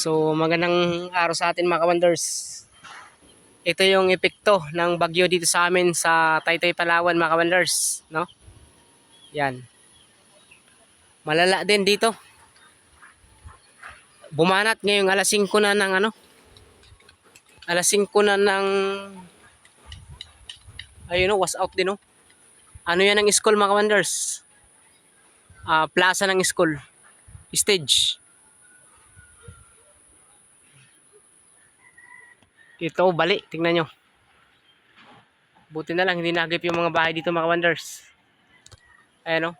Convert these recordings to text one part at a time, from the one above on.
So magandang araw sa atin mga kawanders. Ito yung epekto ng bagyo dito sa amin sa Taytay Palawan mga kawanders. No? Yan. Malala din dito. Bumanat ngayong alas 5 na ng ano. Alas 5 na ng ayun o, was out din o. Ano yan ang school mga kawanders? Ah, plaza ng school. Stage. Ito, bali. Tingnan nyo. Buti na lang, hindi nagip yung mga bahay dito mga wonders. Ayan o.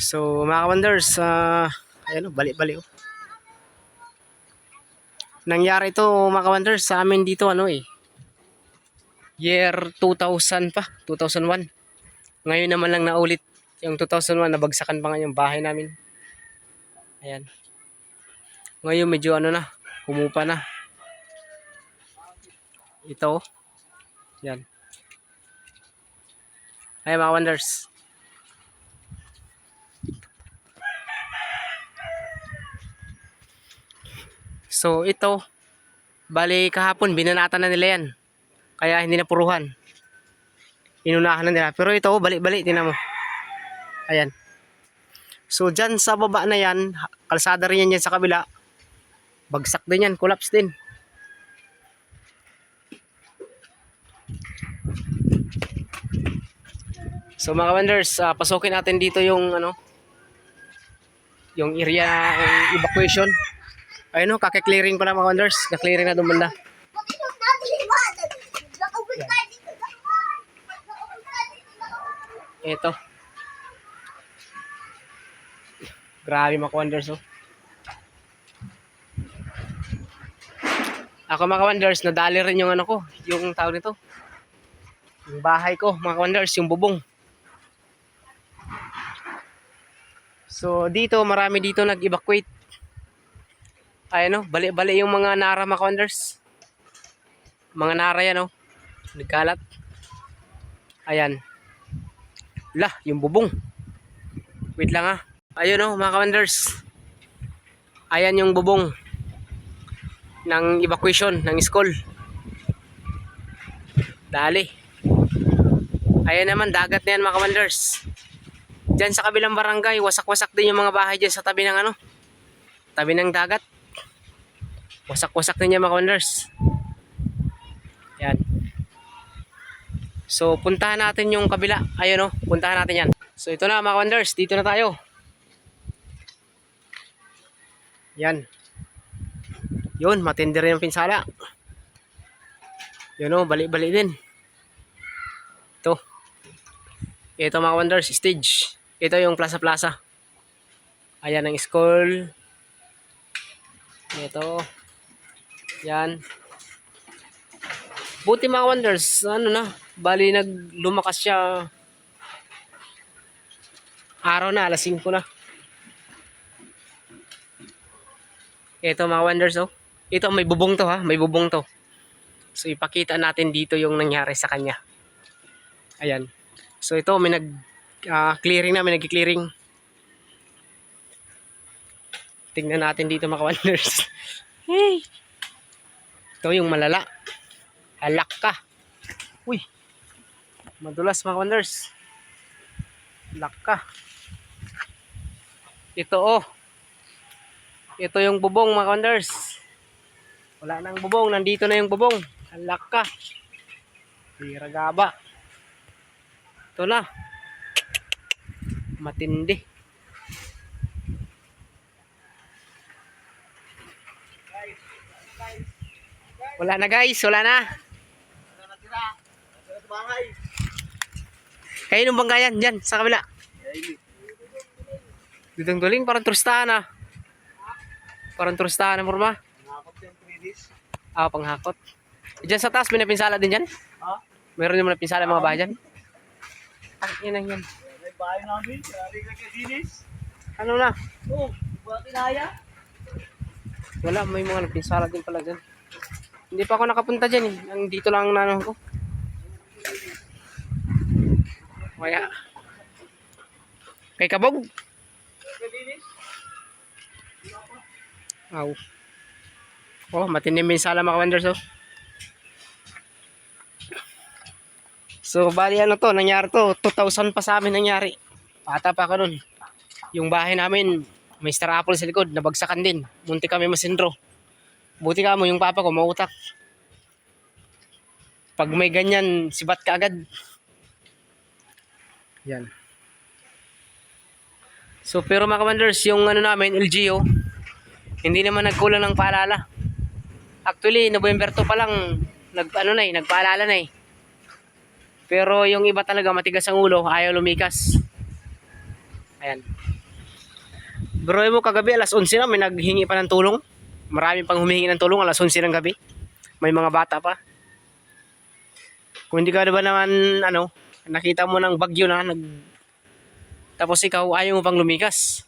So, mga wonders, ah, ayan o, bali-bali o. Nangyari ito mga wonders sa amin dito ano eh. Year 2000 pa, 2001. Ngayon naman lang naulit yung 2001 nabagsakan pa nga yung bahay namin. Ayan. Ngayon medyo ano na, humupa na. Ito. oh. Yan. Ay mga wonders. So ito, bali kahapon binanatan na nila yan. Kaya hindi na puruhan. Inunahan na nila. Pero ito, balik-balik, tinan mo. Ayan. So, dyan sa baba na yan, kalsada rin yan dyan sa kabila. Bagsak din yan, collapse din. So mga wonders, ah, pasukin natin dito yung ano, yung area ng evacuation. Ayun o, kake-clearing pa na mga wonders. Na-clearing na dumanda. Ito. Grabe mga wonders oh. Ako mga wonders, nadali rin yung ano ko, yung tawag nito. Yung bahay ko, mga wonders, yung bubong. So dito, marami dito nag-evacuate. Ayan oh, bali-bali yung mga nara mga wonders. Mga nara yan oh. Nagkalat. Ayan. Lah, yung bubong. Wait lang ah. Ayun oh, mga wonders. Ayan yung bubong ng evacuation ng school. Dali. Ayan naman, dagat na yan mga wonders. Diyan sa kabilang barangay, wasak-wasak din yung mga bahay dyan sa tabi ng ano, tabi ng dagat. Wasak-wasak din yan mga wonders. Yan. So, puntahan natin yung kabila. Ayun o, puntahan natin yan. So, ito na mga wonders, dito na tayo. Yan. Yun, matindi rin yung pinsala. Yun o, bali-bali din. Ito. Ito mga wonders, stage. Ito yung plaza-plaza. Ayan ang school. Ito. Yan. Buti mga wonders, ano na, bali naglumakas siya. Araw na, alas 5 na. Ito mga wonders oh. Ito may bubong to ha, may bubong to. So ipakita natin dito yung nangyari sa kanya. Ayan. So ito may nag ah, clearing na, may nag-clearing. Tingnan natin dito mga wonders. hey. Ito yung malala. Halak ka. Uy. Madulas mga wonders. Halak ka. Ito oh. Ito yung bubong mga wonders. Wala nang bubong. Nandito na yung bubong. Halak ka. Hiragaba. Ito na. Matindi. Wala na guys. Wala na. Kayo nung banggayan. Diyan. Sa kabila. Dudong duling. Parang trustahan ah. Parang trustahan na forma. Ah, panghakot. Diyan sa taas, may napinsala din dyan? Ha? Meron yung napinsala mga bahay dyan? Ah, yan ang yan. May bahay namin, sabi ka kay Dinis. Ano na? Oh, buhat inaya. Wala, may mga napinsala din pala dyan. Hindi pa ako nakapunta dyan eh. Ang dito lang ang nanong ko. Kaya. Kay Kabog. Kay Dinis? Aw. Oh, matinding minsala mga Wonders oh. So, bali ano to, nangyari to, 2,000 pa sa amin nangyari. Bata pa ako nun. Yung bahay namin, may star apple sa likod, nabagsakan din. Munti kami masindro. Buti ka mo, yung papa ko, mautak. Pag may ganyan, sibat ka agad. Yan. So, pero mga Wonders, yung ano namin, LGO, hindi naman nagkulang ng paalala. Actually, November 2 pa lang, nag, ano na eh, nagpaalala na eh. Pero yung iba talaga matigas ang ulo, ayaw lumikas. Ayan. Bro mo kagabi alas 11 na may naghingi pa ng tulong. Marami pang humihingi ng tulong alas 11 ng gabi. May mga bata pa. Kung hindi ka ba naman ano, nakita mo ng bagyo na nag tapos ikaw ayaw mo pang lumikas.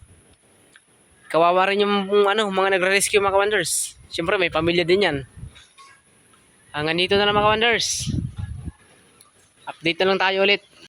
Kawawa rin yung ano, mga nagre-rescue mga wonders. Siyempre may pamilya din yan. Hanggang dito na lang mga wonders. Update na lang tayo ulit.